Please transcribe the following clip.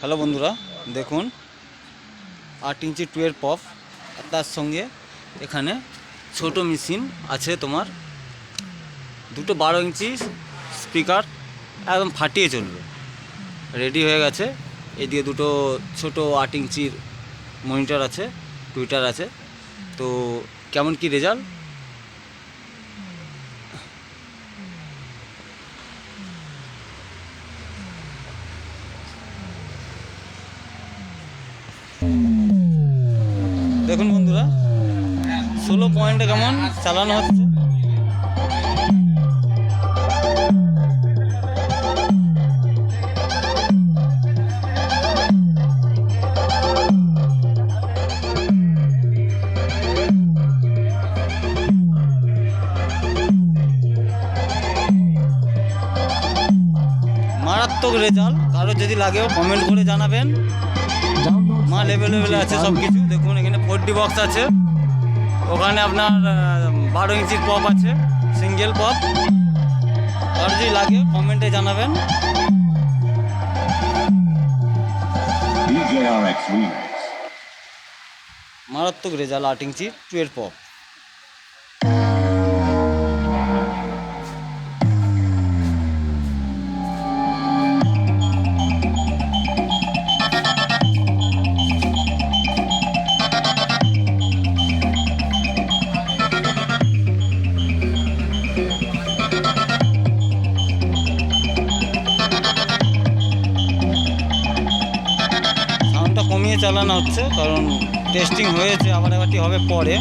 Hello বন্ধুরা, দেখুন, আট ইঞ্চি টুয়ের পপ তার সঙ্গে এখানে ছোট মেশিন আছে তোমার। দুটো বারো ইঞ্চি স্পিকার একদম ফাটিয়ে চলবে। রেডি হয়ে গেছে। এদিকে দুটো ছোট আট ইঞ্চির মনিটর আছে টুইটার আছে। তো কেমন কি রেজাল্ট দেখুন বন্ধুরা, ষোলো পয়েন্টে কেমন চালানো হচ্ছে। মারাত্মক রেজাল্ট কারও যদি লাগেও কমেন্ট করে জানাবেন। মাল অ্যাভেলেবেল আছে সব কিছু। দেখুন এখানে ফোর্টি বক্স আছে। ওখানে আপনার বারো ইঞ্চির পপ আছে সিঙ্গেল পপ। আর যদি লাগে কমেন্টে জানাবেন। মারাত্মক রেজাল্ট আট ইঞ্চি টুয়েলভ পপ। চালানো হচ্ছে কারণ টেস্টিং হয়েছে আবার একবারটি হবে পরে।